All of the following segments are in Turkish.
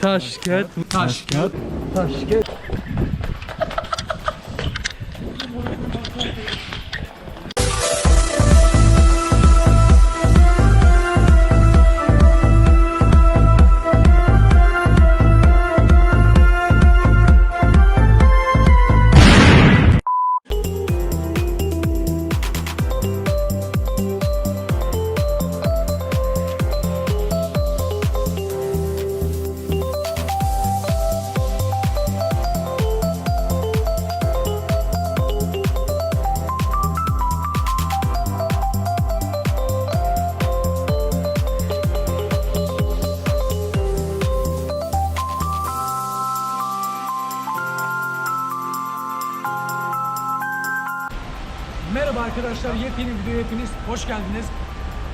Taş, kağıt, taş, arkadaşlar, yepyeni videoya hepiniz hoş geldiniz.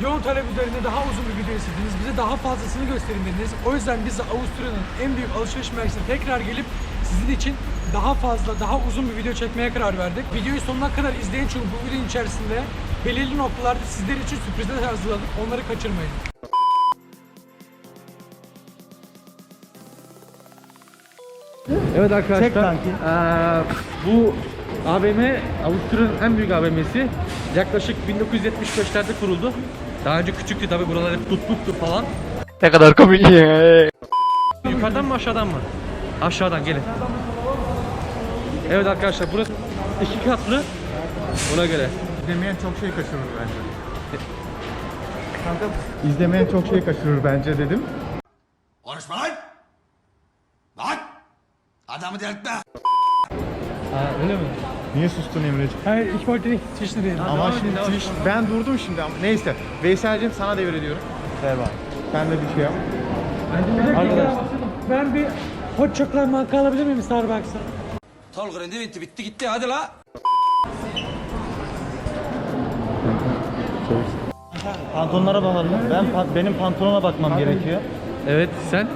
Yoğun talep üzerine daha uzun bir video istediniz, bize daha fazlasını gösterin dediniz. O yüzden biz de Avusturya'nın en büyük alışveriş merkezine tekrar gelip sizin için daha fazla, daha uzun bir video çekmeye karar verdik. Videoyu sonuna kadar izleyin çünkü bu videonun içerisinde belirli noktalarda sizler için sürprizler hazırladık. Onları kaçırmayın. Evet arkadaşlar. Çek kanki. eee, bu AVM Avusturya'nın en büyük AVM'si. Yaklaşık 1975'lerde kuruldu. Daha önce küçüktü tabi buralar hep tutluktu falan. Ne kadar komik ya. Yukarıdan mı aşağıdan mı? Aşağıdan gelin. Evet arkadaşlar burası iki katlı. Ona göre. İzlemeyen çok şey kaçırır bence. Kanka izlemeyen çok şey kaçırır bence dedim. Konuşma lan! Lan! Adamı delirtme! Ha, öyle mi? Niye sustun Emre'ciğim? Hayır, ich wollte nicht zwischenreden. Ama şimdi Twitch- ben durdum şimdi ama neyse. Veysel'cim sana devrediyorum. Ver bana. Sen de bir şey yap. Arkadaşlar. Ben bir hot chocolate marka alabilir miyim Starbucks'a? Tolgren'de bitti bitti gitti hadi la! Pantolonlara bakalım. Ben pan- benim pantolona bakmam gerekiyor. Evet, sen?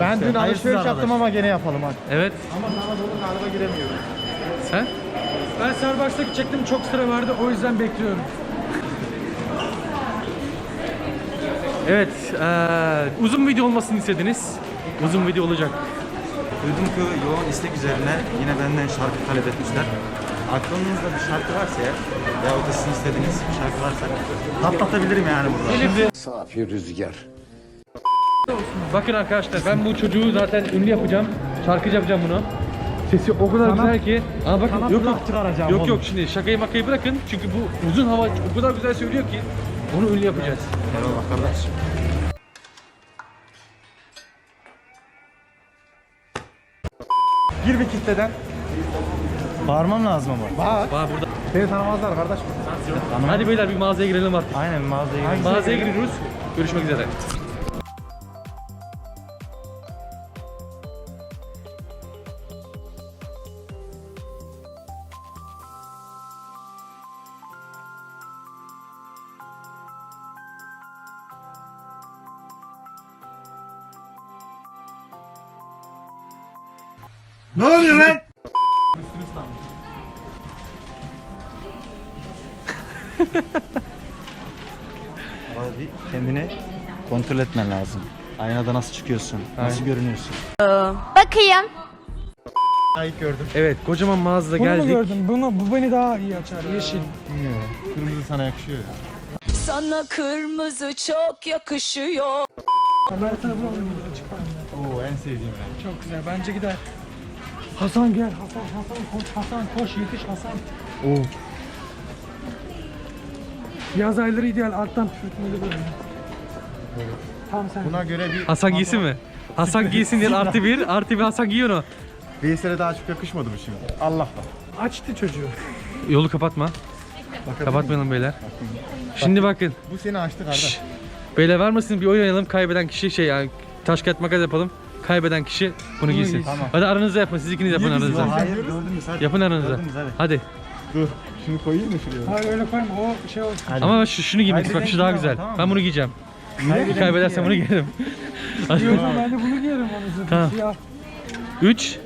Ben dün alışveriş yaptım ama gene yapalım hadi. Evet, Ama sana dolu galiba giremiyorum. Sen? Ben Starbucks'a gidecektim, çok sıra vardı, o yüzden bekliyorum. Evet, eee, uzun video olmasını istediniz. Uzun video olacak. Duydum ki yoğun istek üzerine yine benden şarkı talep etmişler. Aklınızda bir şarkı varsa eğer veyahut da sizin istediğiniz bir şarkı varsa patlatabilirim yani burada. Safi rüzgar. Bakın arkadaşlar ben bu çocuğu zaten ünlü yapacağım. Şarkıcı yapacağım bunu. Sesi o kadar güzel ki. Ama bakın yok yok. çıkaracağım Yok oğlum. yok şimdi şakayı makayı bırakın. Çünkü bu uzun hava o kadar güzel söylüyor ki onu ünlü yapacağız. Gir bir kitleden. Bağırmam lazım ama. Bak. Var burada. Seni tanımazlar kardeş. Hadi beyler bir mağazaya girelim artık. Aynen mağazaya gidelim. Mağazaya giriyoruz. Görüşmek üzere. Ne oluyor lan? Abi kendini kontrol etmen lazım. Aynada nasıl çıkıyorsun? Nasıl görünüyorsun? Bakayım. Ayık gördüm. Evet kocaman mağazada geldik. gördüm? Bunu, bu beni daha iyi açar. Yeşil. Bilmiyorum. Kırmızı sana yakışıyor ya. Sana kırmızı çok yakışıyor. Ben sana bunu alayım açık bende. Oo en sevdiğim ben. Çok güzel. Bence gider. Hasan gel. Hasan, Hasan koş. Hasan koş. Yetiş Hasan. Oo. Yaz ayları ideal. Alttan püfürtmeli böyle. Tam sen. Buna göre bir Hasan giysin mi? Hasan giysin diye artı bir, artı bir Hasan giyiyor o. Veysel'e daha çok yakışmadı mı şimdi? Allah Allah. Açtı çocuğu. Yolu kapatma. Kapatmayalım beyler. Şimdi bakın. Bu seni açtı kardeş. Beyler var mısınız bir oyun oynayalım. Kaybeden kişi şey yani taş kağıt makas yapalım. Kaybeden kişi bunu giysin. Tamam. Hadi aranızda yapın. Siz ikiniz yapın aranızda. Hayır gördünüz hadi. Yapın aranızda. Gördünüz hadi. Hadi. Dur. Şunu koyayım mı şuraya? Hayır öyle koyma. O şey olsun. Ama şu, şunu giymek. Bak şu daha güzel. Ben bunu giyeceğim. Kaybedersem bunu giyerim. Diyorsan ben de bunu giyerim onu. Tamam. Siyah. 3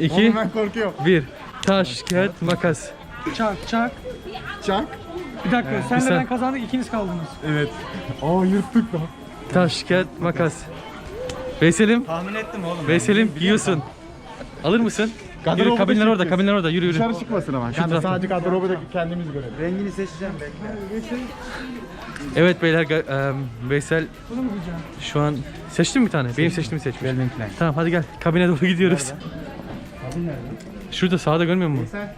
2 Oğlum ben korkuyorum. 1 Taş, kağıt, makas. Çak çak. Çak. Bir dakika. Senle sen- ben kazandık. ikiniz kaldınız. Evet. Aa yırttık lan. Taş, kağıt, makas. Veysel'im. Tahmin ettim oğlum. Veysel'im giyiyorsun. Alır mısın? Yürü, Gardırobu da kabinler orada, çekeceğiz. kabinler orada. Yürü yürü. Dışarı çıkmasın ama. Yani tarafta. sadece gardırobu kendimiz görelim. Rengini seçeceğim bekle. Evet beyler, ga- em, Veysel Bunu mu giyeceğim? şu an seçtin mi bir tane? Benim seçtiğimi seçmiş. Benimkiler. Tamam hadi gel. Kabine doğru gidiyoruz. Şurada sağda görmüyor musun? Sen.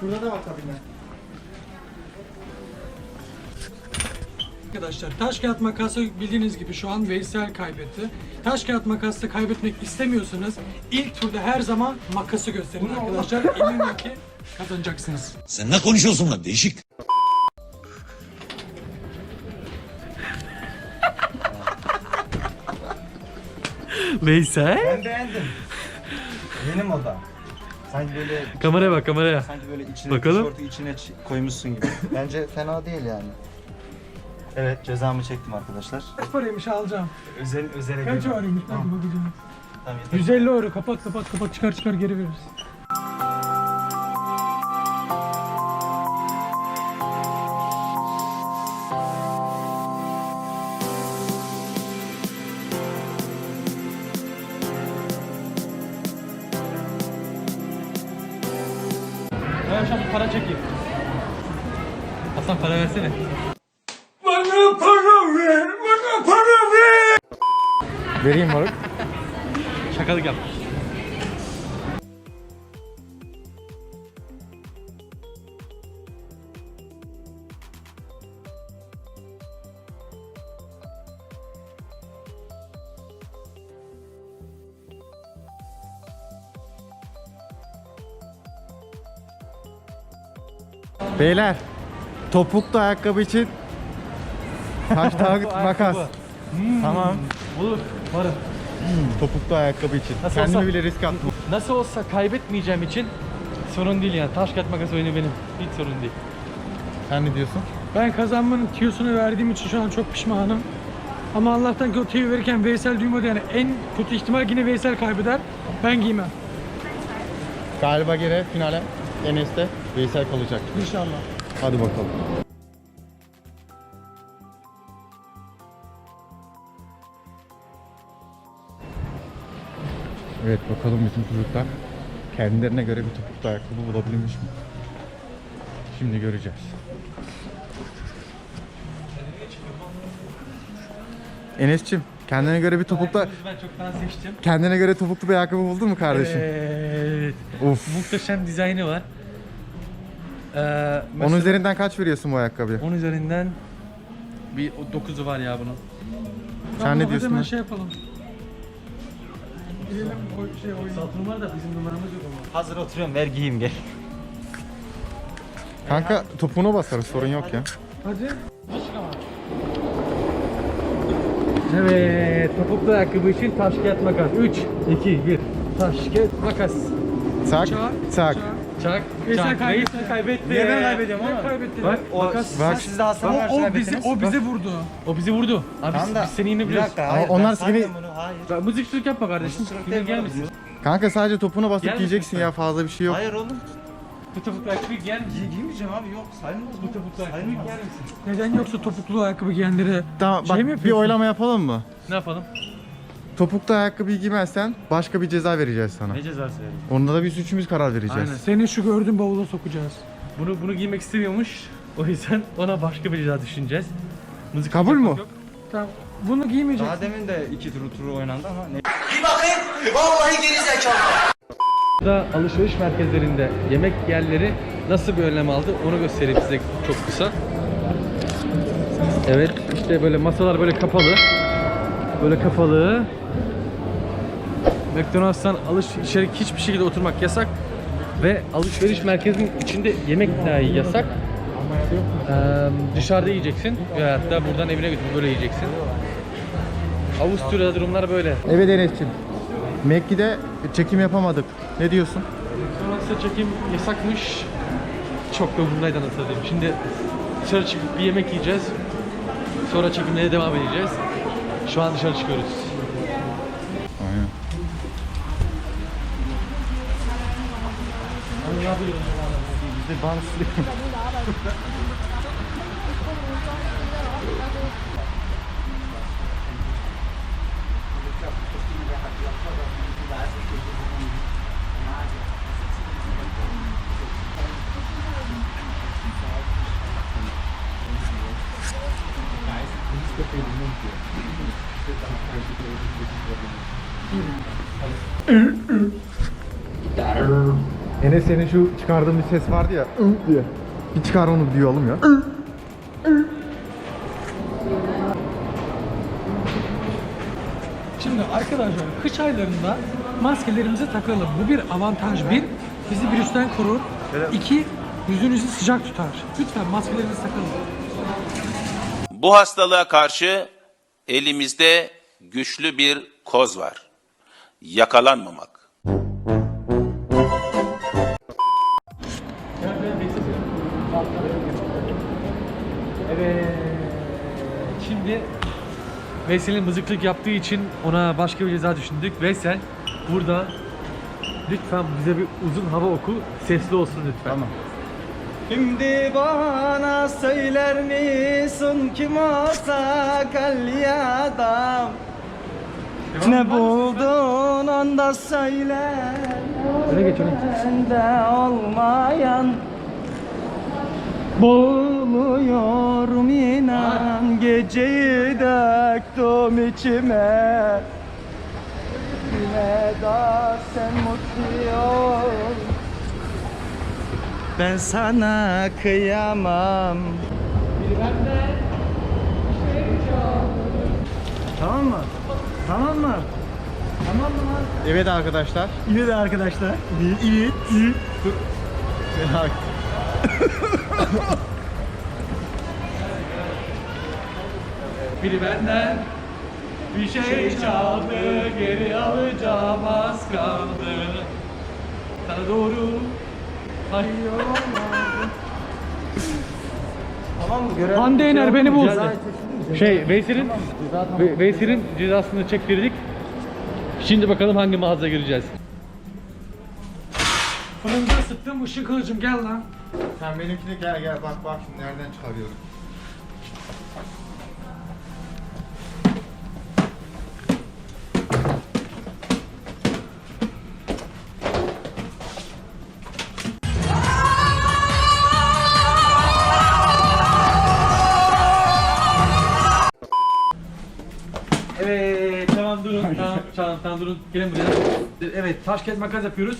Şurada da var kabinler. Arkadaşlar taş kağıt makası bildiğiniz gibi şu an Veysel kaybetti. Taş kağıt makasta kaybetmek istemiyorsanız ilk turda her zaman makası gösterin arkadaşlar. Eminim ki kazanacaksınız. Sen ne konuşuyorsun lan değişik? Veysel? Ben beğendim. Benim oda. Sanki böyle Kameraya bak kameraya. sanki böyle içine Bakalım. tişörtü içine ç- koymuşsun gibi. Bence fena değil yani. Evet cezamı çektim arkadaşlar. Kaç paraymış alacağım? Özel özele Kaç girmem. paraymış ben bakacağım. Tamam, yeter. 150 euro kapat kapat kapat çıkar çıkar geri veririz. Bir para çekeyim. Hasan para versene. Bana para ver, bana para ver. Vereyim moruk. Şakalık yap. Beyler. Topuklu ayakkabı için taş kağıt makas. Tamam. Olur, varım. Topuklu ayakkabı için. Nasıl Kendimi olsa- bile risk attım. Nasıl olsa kaybetmeyeceğim için sorun değil yani. Taş kağıt makas oyunu benim. Hiç sorun değil. Sen ne diyorsun? Ben kazanmanın tüyosunu verdiğim için şu an çok pişmanım. Ama Allah'tan ki o tüyo verirken Veysel duymadı yani. En kötü ihtimal yine Veysel kaybeder. Ben giymem. Galiba gene finale Enes'te Veysel kalacak. İnşallah. Hadi bakalım. Evet bakalım bizim çocuklar kendilerine göre bir topuklu ayakkabı bulabilmiş mi? Şimdi göreceğiz. Enes'cim kendine göre bir topuklu Ben çoktan seçtim. kendine göre topuklu bir ayakkabı buldun mu kardeşim? Evet. Uf. Muhteşem dizaynı var. Ee, Onun üzerinden kaç veriyorsun bu ayakkabıya? 10 üzerinden bir 9'u var ya bunun. Sen ne diyorsun Hemen lan? şey yapalım. Gidelim o şey oyun. Satın var da bizim numaramız yok ama. Hazır oturuyorum ver giyeyim gel. Kanka topuğuna basarız sorun yok ya. Hadi. Evet, topuklu ayakkabı için taş kağıt makas. 3, 2, 1. Taş kağıt makas. Çak, Çak, çak. Çak. Veysel kaybetti. kaybetti. Niye ben kaybediyorum Ben ama? kaybettim. Bak o. Bak. siz de Hasan'a O, o bizi o bizi vurdu. O bizi vurdu. Abi Tamam biz, da biz seni bir yenebiliyoruz. dakika hayır. Onlar ben seni- bunu hayır. Bak, Mızıkçılık yapma kardeşim. Mızıkçılık Gelir değil gel bu. misin? Kanka sadece topuna basıp giyeceksin ya fazla bir şey yok. Hayır oğlum. Bu topuklu ayakkabı giyer misin? Giy giymeyeceğim abi yok saymıyoruz. Bu topuklu ayakkabı giyer misin? Neden yoksa topuklu ayakkabı giyenlere Tamam şey mi bak bir yapıyorsun? oylama yapalım mı? Ne yapalım? Topuklu ayakkabıyı giymezsen başka bir ceza vereceğiz sana. Ne cezası verin? Onda da biz üçümüz karar vereceğiz. Aynen. Seni şu gördüğün bavula sokacağız. Bunu bunu giymek istemiyormuş. O yüzden ona başka bir ceza düşüneceğiz. Müzik Kabul mü? yok. Tamam. Bunu giymeyeceksin. Daha demin de iki turu turu oynandı ama ne? Burada alışveriş merkezlerinde yemek yerleri nasıl bir önlem aldı onu göstereyim size çok kısa. Evet işte böyle masalar böyle kapalı. Böyle kapalı. McDonald's'tan alış içeri hiçbir şekilde oturmak yasak ve alışveriş merkezinin içinde yemek dahi yasak. Ee, dışarıda yiyeceksin ve hatta buradan evine götürüp böyle yiyeceksin. Avusturya'da durumlar böyle. Evet Enes'ciğim. Mekki'de çekim yapamadık. Ne diyorsun? Sonrasında çekim yasakmış. Çok da umurumdaydı anasını satayım. Şimdi dışarı çıkıp bir yemek yiyeceğiz. Sonra çekimlere devam edeceğiz. Şu an dışarı çıkıyoruz. bizde bans Darr. Enes senin şu çıkardığın bir ses vardı ya diye. Bir çıkar onu duyalım ya. Şimdi arkadaşlar kış aylarında maskelerimizi takalım. Bu bir avantaj. Bir, bizi virüsten korur. İki, yüzünüzü sıcak tutar. Lütfen maskelerinizi takalım. Bu hastalığa karşı elimizde güçlü bir koz var. Yakalanmamak. Şimdi Veysel'in mızıklık yaptığı için ona başka bir ceza düşündük. Veysel burada lütfen bize bir uzun hava oku. Sesli olsun lütfen. Tamam. Şimdi bana söyler misin kim o sakallı adam? Ne buldun onda söyle. Öne geç öne. Bende olmayan Boğuluyorum inan Geceyi döktüm içime Yine da sen mutlu ol Ben sana kıyamam Tamam mı? Tamam mı? Tamam mı lan? Evet arkadaşlar. De arkadaşlar. İyi, iyi, iyi. Biri benden bir şey çaldı, geri alacağım az kaldı. Sana doğru kayıyor. Tamam mı? Görev. Hande Yener beni bul. Ceza- Şey Veysel'in Ve- Veysel'in cezasını çektirdik. Şimdi bakalım hangi mağaza gireceğiz. Fırında ısıttım ışın kılıcım gel lan. Sen benimkine gel gel bak bak şimdi nereden çıkarıyorum. Evet tamam durun tamam tamam, tamam durun gelin buraya. Evet taş kağıt makas yapıyoruz.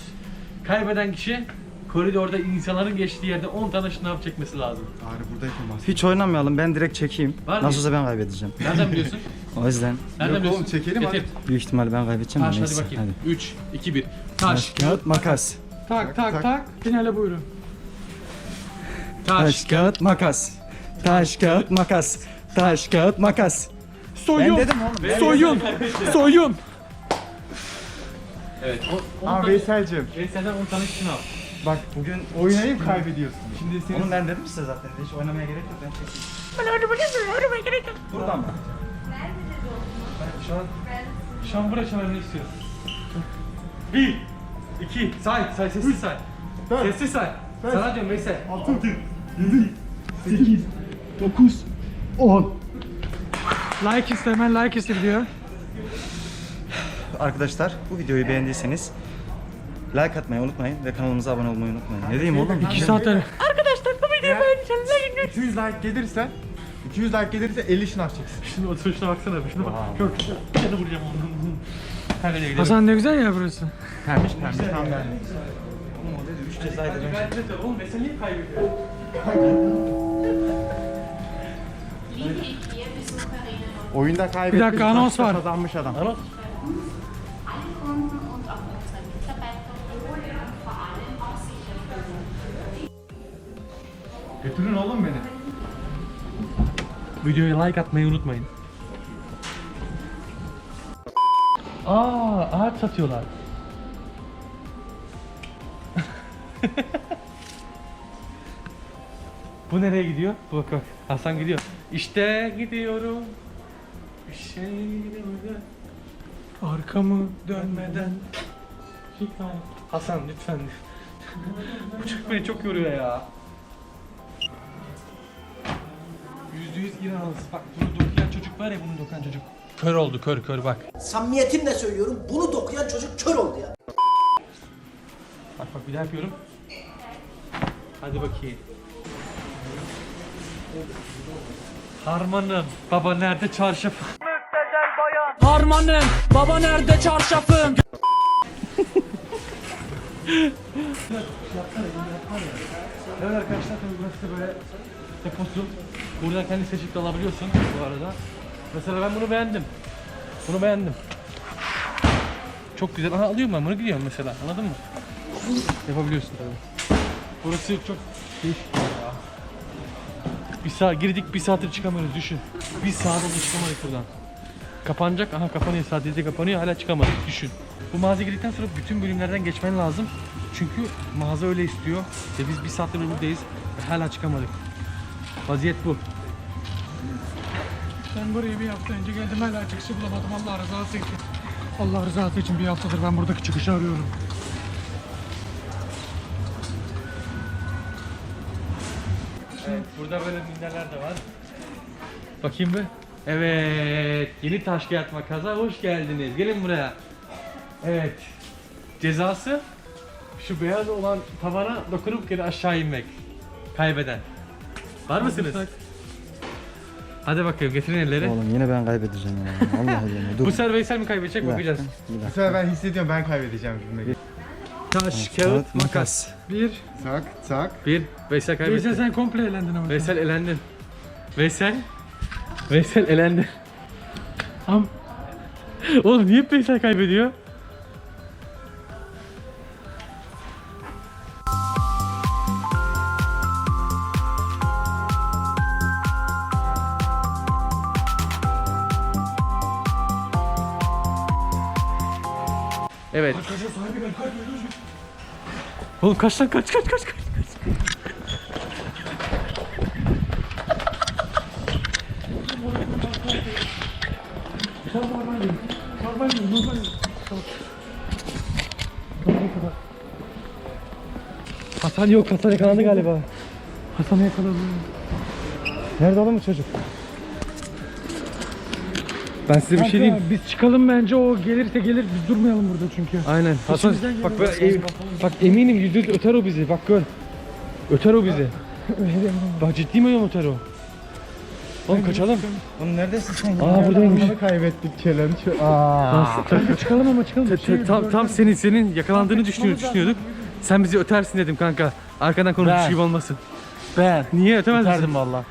Kaybeden kişi koridorda insanların geçtiği yerde 10 tane şınav çekmesi lazım. Bari buradayken bahset. Hiç oynamayalım. Ben direkt çekeyim. Var mı? Nasıl olsa ben kaybedeceğim. Nereden biliyorsun? O yüzden Nereden Yok biliyorsun? oğlum, çekelim Getir. hadi. büyük ihtimalle ben kaybedeceğim. Taş hadi bakayım. 3, 2, 1. Taş. Taş, kağıt, makas. Tak tak tak. Finale buyurun. Taş, Taş. kağıt, makas. Taş, kağıt, makas. Taş, kağıt, makas. Soyun. Ben dedim oğlum. Soyun. Soyun. Evet. Aa Veysel'cim Veysel'den 10 tane şınav. Bak bugün oynayıp kaybediyorsun. Şimdi senin Oğlum ben dedim size zaten. Hiç oynamaya gerek yok. Ben çekeyim. Buradan mı? Şu an şambura çalarını istiyorum. 1 2 say say sessiz say. Sessiz say. Sana diyorum Veysel. 6 7 8 9 10 Like iste hemen like iste diyor. Arkadaşlar bu videoyu beğendiyseniz like atmayı unutmayın ve kanalımıza abone olmayı unutmayın. Ne diyeyim oğlum? 2 saatler. 200 like gelirse 200 like gelirse 50 şınav çeksin. Şunu oturuşuna baksana bir şuna bak. Çok güzel. Seni vuracağım onu. Hadi gidelim. Hasan ne güzel ya burası. Pembiş pembiş tam ben. Oğlum o dedi 3 cezayı da ben Oğlum Veysel niye kaybediyor? Oyunda kaybetmiş. Bir dakika, anons var. Kazanmış adam. Anons. Götürün oğlum beni. Videoya like atmayı unutmayın. Aa, ağaç satıyorlar. Bu nereye gidiyor? Bak bak. Hasan gidiyor. İşte gidiyorum. Bir şey demeden. Arkamı dönmeden. Hasan lütfen. Bu çocuk beni çok yoruyor ya. Yüzde yüz İranlısı. Bak bunu dokuyan çocuk var ya bunu dokuyan çocuk. Kör oldu kör kör bak. Samimiyetimle söylüyorum bunu dokuyan çocuk kör oldu ya. Bak bak bir daha yapıyorum. Hadi bakayım. Harmanım. Baba nerede çarşaf? Harmanım baba nerede çarşafım Evet arkadaşlar tabii burası da böyle deposu. Buradan kendi seçip de alabiliyorsun bu arada. Mesela ben bunu beğendim. Bunu beğendim. Çok güzel. Aha alıyorum ben bunu gidiyorum mesela. Anladın mı? Yapabiliyorsun tabii. Burası çok değişik ya. Bir saat girdik bir saattir çıkamıyoruz düşün. Bir saat oldu çıkamadık buradan. Kapanacak. Aha kapanıyor. Saat 7'de kapanıyor. Hala çıkamadık. Düşün. Bu mağazaya girdikten sonra bütün bölümlerden geçmen lazım. Çünkü mağaza öyle istiyor. Ve biz bir saattir buradayız. Hala çıkamadık. Vaziyet bu. Ben buraya bir hafta önce geldim hala çıkışı bulamadım Allah rızası için. Allah rızası için bir haftadır ben buradaki çıkışı arıyorum. Evet, burada böyle minderler de var. Bakayım bir. Evet, yeni taş kağıt makasa hoş geldiniz. Gelin buraya. Evet. Cezası şu beyaz olan tavana dokunup geri aşağı inmek. Kaybeden. Var mısınız? Hadi bakayım getirin elleri. Oğlum yine ben kaybedeceğim ya. Allah Allah. Dur. Bu sefer Veysel mi kaybedecek bakacağız. Bu sefer ben hissediyorum ben kaybedeceğim gibi. Taş, kağıt, makas. Bir, Tak tak. bir. Veysel kaybetti. Veysel sen komple elendin ama. Veysel elendin. Veysel. Veysel elendi. Am. Oğlum niye hep Veysel kaybediyor? Evet. Oğlum kaç lan kaç kaç kaç kaç. Hasan yok, Hasan yakalandı galiba. Hasan yakalandı. Nerede oğlum bu çocuk? Ben size bir şey diyeyim. Biz çıkalım bence o gelirse gelir biz durmayalım burada çünkü. Aynen. Hasan İçimizden bak ben, em- bak eminim yüzde yüz öter o bizi. Bak gör. Öter o bizi. bak ciddi mi öter o? Oğlum kaçalım. Oğlum neredesin sen? Aa buradaymış. kaybettik challenge. Aa. Kanka çıkalım ama çıkalım. Ta- ta- tam tam senin senin yakalandığını düşünüyor, düşünüyorduk. Sen bizi ötersin dedim kanka. Arkadan konuşmuş Ben. gibi olmasın. Ben. Niye ötemez misin? Derdim valla.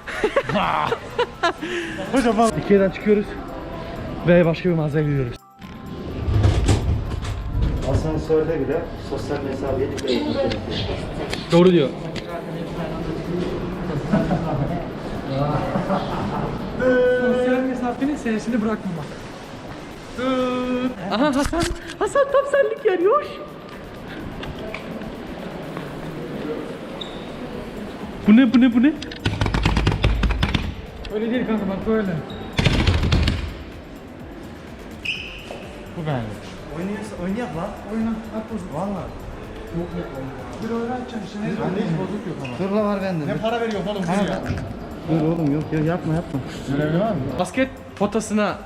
Ikea'dan çıkıyoruz. Ve başka bir mağazaya gidiyoruz. Asansörde bile sosyal mesafeye dikkat etmek Doğru diyor. Sosyal mesafenin sesini bırakmamak. Aha Hasan. Hasan tam senlik yer yoş. Bu ne bu ne bu ne? Öyle değil kanka bak böyle. Bu bende. Oynuyorsa oynayak lan. Oyna at bozuk. Valla. Bir öyle açacağım işte. Ne Bende hiç bozuk yok ama. Dur la var bende. Ne para veriyor oğlum Dur oğlum yok ya yapma yapma. Basket potasına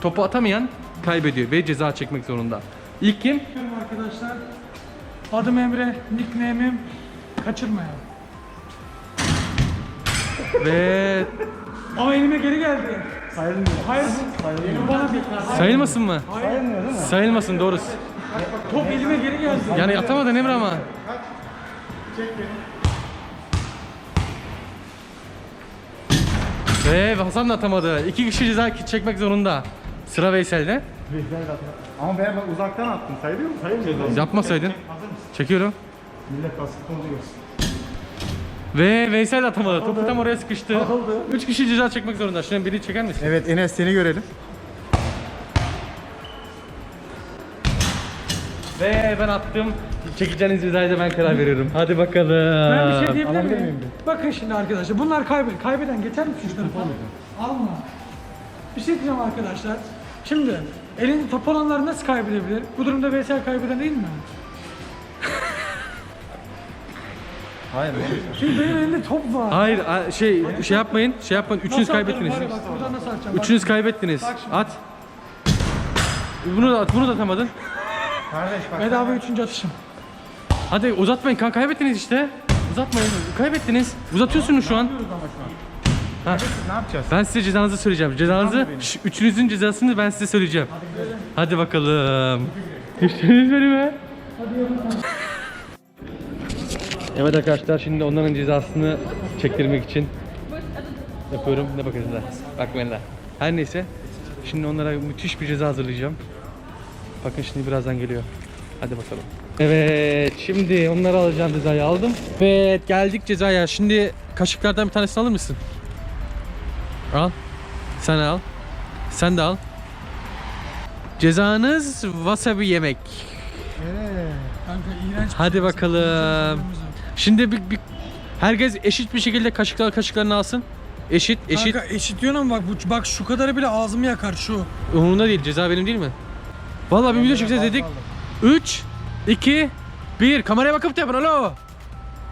topu atamayan kaybediyor ve ceza çekmek zorunda. İlk kim? Bakıyorum arkadaşlar. Adım Emre, nickname'im kaçırma ya. Ve Aa elime geri geldi. Sayılmıyor. Hayır. Sayılmıyor. Bana bir sayılmasın mı? Sayılmasın doğrusu. top elime geri geldi. Yani atamadın Emre ama. Ve Hasan da atamadı. İki kişi ceza çekmek zorunda. Sıra Veysel'de. Ama ben bak uzaktan attım. Sayılıyor mu? Sayılmıyor. Yapmasaydın. Çekiyorum. Millet basketbol görsün. Ve Veysel atamadı. Topu tam oraya sıkıştı. Üç kişi ceza çekmek zorunda. Şimdi biri çeker misin? Evet Enes seni görelim. Ve ben attım. Çekeceğiniz cezayı da ben karar veriyorum. Hadi bakalım. Ben bir şey diyebilir Alabilir miyim? Bakın şimdi arkadaşlar bunlar kaybeden. Kaybeden geçer mi şu tarafa? Alma. Bir şey diyeceğim arkadaşlar. Şimdi elinde top olanlar nasıl kaybedebilir? Bu durumda Veysel kaybeden değil mi? Hayır. Çünkü benim elimde top var. Hayır a- şey şey yapmayın. Şey yapmayın. Üçünüz Nasıl atarım kaybettiniz. var ya, Bak buradan nasıl atacağım? Bak. Üçünüz kaybettiniz. At. Bunu da at, bunu da atamadın. Kardeş bak. Bedava üçüncü atışım. Hadi uzatmayın kan kaybettiniz işte. Uzatmayın. Kaybettiniz. Uzatıyorsunuz şu an. Ha. Ne yapacağız? Ben size cezanızı söyleyeceğim. Cezanızı, şu üçünüzün cezasını ben size söyleyeceğim. Hadi bakalım. Düştünüz önüme. Evet arkadaşlar şimdi onların cezasını çektirmek için yapıyorum. Ne bakıyorsun da? Bakmayın da. Her neyse. Şimdi onlara müthiş bir ceza hazırlayacağım. Bakın şimdi birazdan geliyor. Hadi bakalım. Evet şimdi onları alacağım cezayı aldım. Evet geldik cezaya. Şimdi kaşıklardan bir tanesini alır mısın? Al. Sen al. Sen de al. Cezanız wasabi yemek. Kanka iğrenç. Hadi bakalım. Şimdi bir, bir herkes eşit bir şekilde kaşıklar kaşıklarını alsın. Eşit eşit. Kanka eşit diyorsun ama bak bu bak şu kadarı bile ağzımı yakar şu. Umurumda değil. Ceza benim değil mi? Vallahi bir video çekeceğiz dedik. 3 2 1 kameraya bakıp da yapın alo.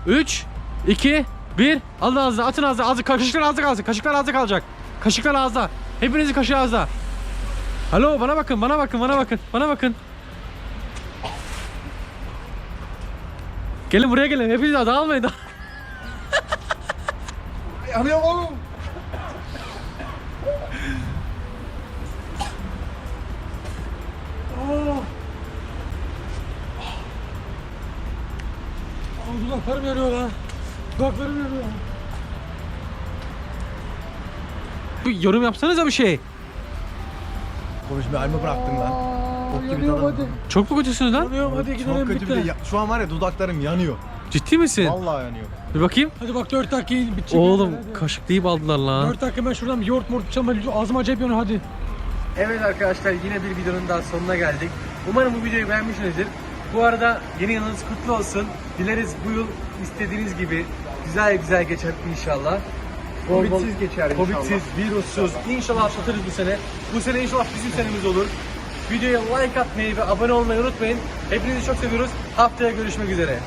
3 2 1 alın ağzına atın ağzına ağzı kaşıklar ağzı kalsın. Kaşıklar ağzı kalacak. Kaşıklar ağızda. Hepinizin kaşığı ağızda. Alo bana bakın bana bakın bana bakın bana bakın. Gelin buraya gelin. Hepiniz dağılmayın. da- Yanıyor oğlum. Aa, dudaklarım yanıyor lan. Dudaklarım yanıyor. Bir yorum yapsanıza bir şey. Konuşmayı halime bıraktın lan. Bok gibi tadım. Çok mu kötüsünüz lan? Yanıyorum hadi gidelim Çok kötü bir bitti. de ya- şu an var ya dudaklarım yanıyor. Ciddi misin? Vallahi yanıyor. Bir bakayım. Hadi bak 4 dakika bitecek. Oğlum kaşıklayıp aldılar lan. 4 dakika ben şuradan bir yoğurt mort içeceğim. Ben Ağzım acayip yanıyor hadi. Evet arkadaşlar yine bir videonun daha sonuna geldik. Umarım bu videoyu beğenmişsinizdir. Bu arada yeni yılınız kutlu olsun. Dileriz bu yıl istediğiniz gibi güzel güzel geçer inşallah. Covidsiz geçer inşallah. Covidsiz, virüssüz. İnşallah atlatırız bu sene. Bu sene inşallah bizim senemiz olur. Videoya like atmayı ve abone olmayı unutmayın. Hepinizi çok seviyoruz. Haftaya görüşmek üzere.